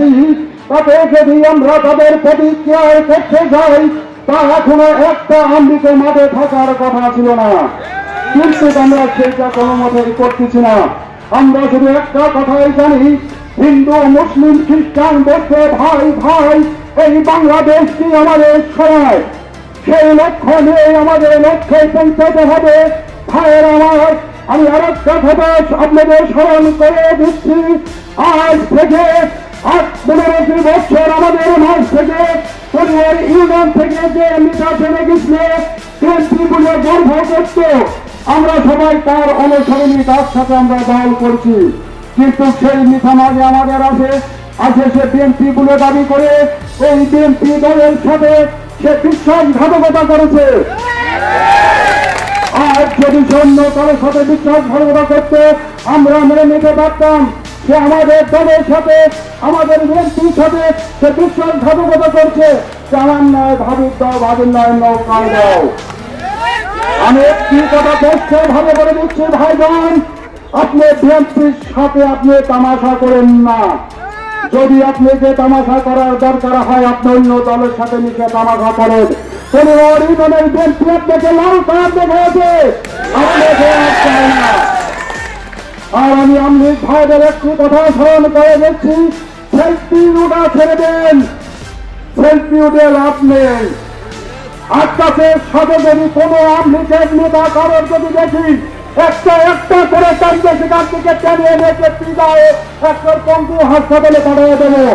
দিচ্ছি তাতে যদি আমরা তাদের করতে যাই তা এখনও একটা মাঠে থাকার কথা ছিল না। কিন্তু আমরা সেটা কোনো করতেছি না। আমরা শুধু একটা কথাই জানি, হিন্দু, মুসলিম, খ্রিস্টান, বৌদ্ধ, ভাই ভাই, এই বাংলাদেশটি আমাদের সবাই সেই লক্ষ্য নিয়ে আমাদের লক্ষ্যে পৌঁছাতে হবে। ভাইয়ের আমার, আমি আর একটা কথা আপনাদের স্মরণ করে দিচ্ছি। আজ থেকে পনেরোটি বছর আমাদের মাস থেকে পরিবার ইউনিয়ন থেকে যে গর্ব করত, আমরা সবাই তার অনুসরণী তার সাথে আমরা দল করছি। কিন্তু সেই মিথা মাঝে আমাদের আছে আছে সে বিএনপি বলে দাবি করে, এই বিএনপি দলের সাথে সে বিশ্বাসঘাতকতা করেছে। আর যদি সৈন্য কারোর সাথে বিশ্বাসঘাতকতা করতে, আমরা মেনে নিতে পারতাম। সে আমাদের দলের সাথে, আমাদের বিএনপির সাথে সে বিশ্বাসঘাতকতা করছে যে আমার নয় ভাবির দাও ভাবির নয় নৌকায় দাও। আমি একটি কথা বলতে ভালো করে দিচ্ছি ভাইজান আপনি বিএনপির সাথে আপনি তামাশা করেন না। যদি আপনি যে তামাশা করার দরকার হয়, আপনি অন্য দলের সাথে মিশে তামাশা করেন। পরিবার ইউনিয়নের বিএনপি আপনাকে লাল কার্ড দেখাচ্ছে আপনাকে ভাইদের একটি কথা স্মরণ করে দিচ্ছি সেলফি উঠা ছেড়ে দেন। সেলফি উঠে লাভ নেই। সাথে যদি কোনো আমলিকের নেতা কারোর যদি দেখি, একটা একটা করে টানতে সেখান থেকে পিদায় একটা হাসপাতালে পাঠিয়ে।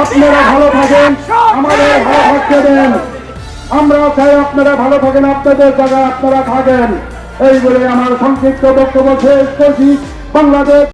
আপনারা ভালো থাকেন, আমাদের ভালো থাকতে দেন। আমরা চাই আপনারা ভালো থাকেন, আপনাদের জায়গায় আপনারা থাকেন। এই বলে আমার সংক্ষিপ্ত বক্তব্য শেষ করছি। বাংলাদেশ